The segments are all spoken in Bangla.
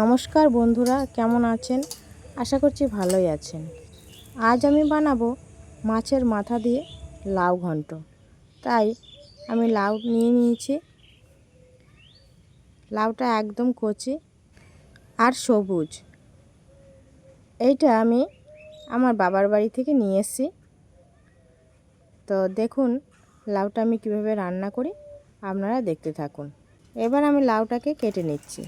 নমস্কার বন্ধুরা, কেমন আছেন? আশা করছি ভালোই আছেন। আজ আমি বানাবো মাছের মাথা দিয়ে লাউ ঘন্ট। তাই আমি লাউ নিয়ে নিয়েছি। লাউটা একদম কচি আর সবুজ। এইটা আমি আমার বাবার বাড়ি থেকে নিয়ে এসেছি। তো দেখুন লাউটা আমি কীভাবে রান্না করি, আপনারা দেখতে থাকুন। এবার আমি লাউটাকে কেটে নিচ্ছি।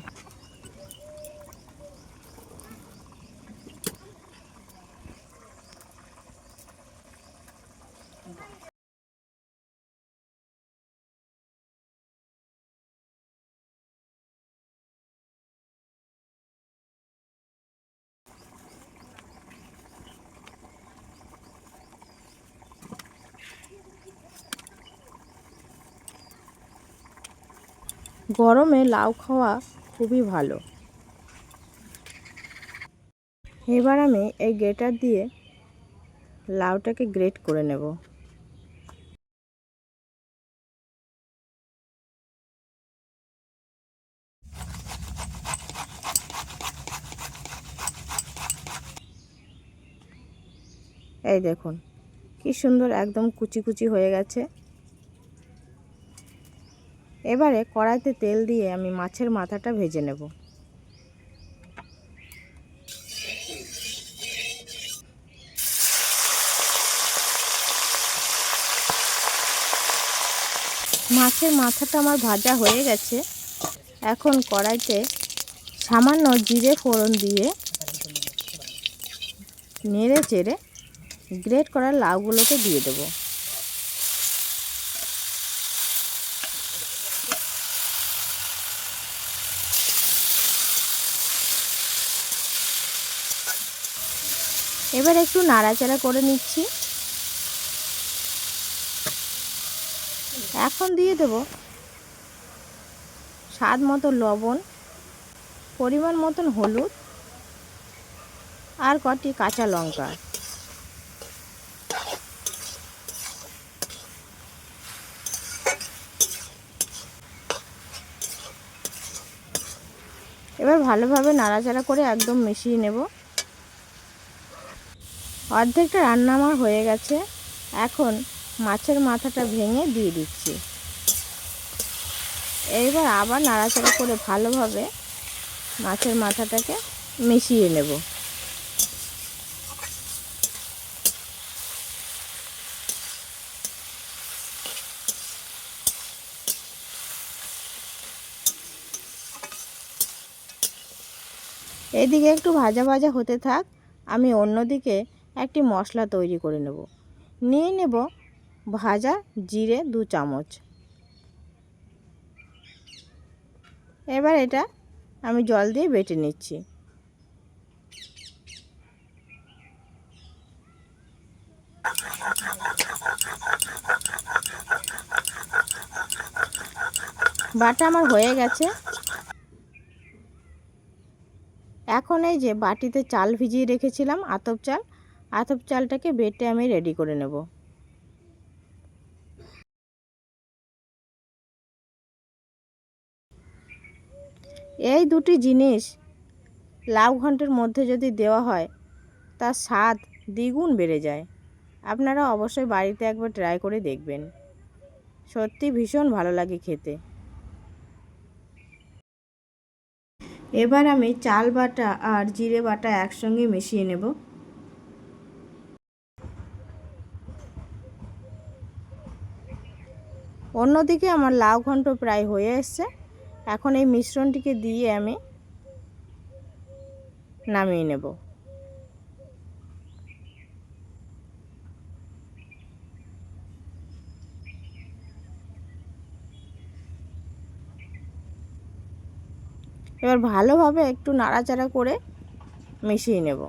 গরমে লাউ খাওয়া খুবই ভালো। এবার আমি এই গ্রেটার দিয়ে লাউটাকে গ্রেট করে নেব। এই দেখুন, কি সুন্দর একদম কুচি কুচি হয়ে গেছে। এবারে কড়াইতে তেল দিয়ে আমি মাছের মাথাটা ভেজে নেব। মাছের মাথাটা আমার ভাজা হয়ে গেছে। এখন কড়াইতে সামান্য জিরে ফোড়ন দিয়ে নেড়ে চেড়ে গ্রেট করা লাউগুলোকে দিয়ে দেবো। এবার একটু নাড়াচাড়া করে নিচ্ছি। এখন দিয়ে দেব স্বাদ মতো লবণ, পরিমাণ মতন হলুদ আর কটি কাঁচা লঙ্কা। এবার ভালোভাবে নাড়াচাড়া করে একদম মিশিয়ে নেব। অর্ধেকটা রান্না আমার হয়ে গেছে। এখন মাছের মাথাটা ভেঙে দিয়ে দিচ্ছি। এইবার আবার নাড়াচাড়া করে ভালোভাবে মাছের মাথাটাকে মিশিয়ে নেব। এইদিকে একটু ভাজা ভাজা হতে থাক, আমি অন্যদিকে একটি মশলা তৈরি করে নেব। নিয়ে নেব ভাজা জিরে দু চামচ। এবার এটা আমি জল দিয়ে বেটে নিচ্ছি। বাটা আমার হয়ে গেছে। এখন এই যে বাটিতে চাল ভিজিয়ে রেখেছিলাম আতপ চাল আতপ চালটাকে বেটে আমি রেডি করে নেব। এই দুটি জিনিস লাউ ঘন্টের মধ্যে যদি দেওয়া হয়, তার স্বাদ দ্বিগুণ বেড়ে যায়। আপনারা অবশ্যই বাড়িতে একবার ট্রাই করে দেখবেন। সত্যি ভীষণ ভালো লাগে খেতে। এবার আমি চাল বাটা আর জিরে বাটা একসঙ্গে মিশিয়ে নেব। অন্যদিকে আমার লাউ ঘন্ট প্রায় হয়ে এসছে। এখন এই মিশ্রণটিকে দিয়ে আমি নামিয়ে নেব। এবার ভালোভাবে একটু নাড়াচাড়া করে মিশিয়ে নেব।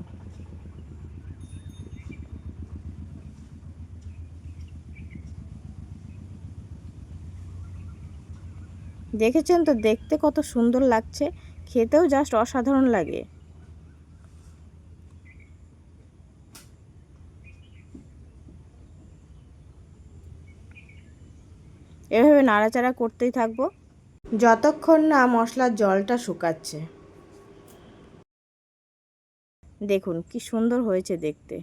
দেখেছেন তো দেখতে কত সুন্দর লাগছে। খেতেও জাস্ট অসাধারণ লাগে। এভাবে নাড়াচাড়া করতেই থাকব। যতক্ষণ না মশলার জলটা শুকাচ্ছে। দেখুন কি সুন্দর হয়েছে দেখতে।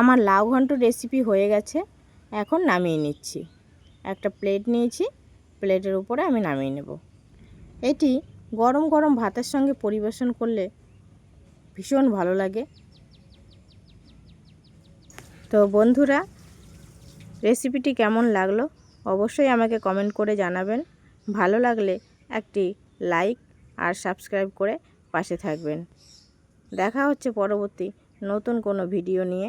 আমার লাউ ঘন্ট রেসিপি হয়ে গেছে। এখন নামিয়ে নিচ্ছি। একটা প্লেট নিয়েছি প্লেটের উপরে আমি নামিয়ে নেব। এটি গরম গরম ভাতের সঙ্গে পরিবেশন করলে ভীষণ ভালো লাগে। তো বন্ধুরা রেসিপিটি কেমন লাগল? অবশ্যই আমাকে কমেন্ট করে জানাবেন। ভালো লাগলে একটি লাইক আর সাবস্ক্রাইব করে পাশে থাকবেন। দেখা হচ্ছে পরবর্তী নতুন কোনো ভিডিও নিয়ে।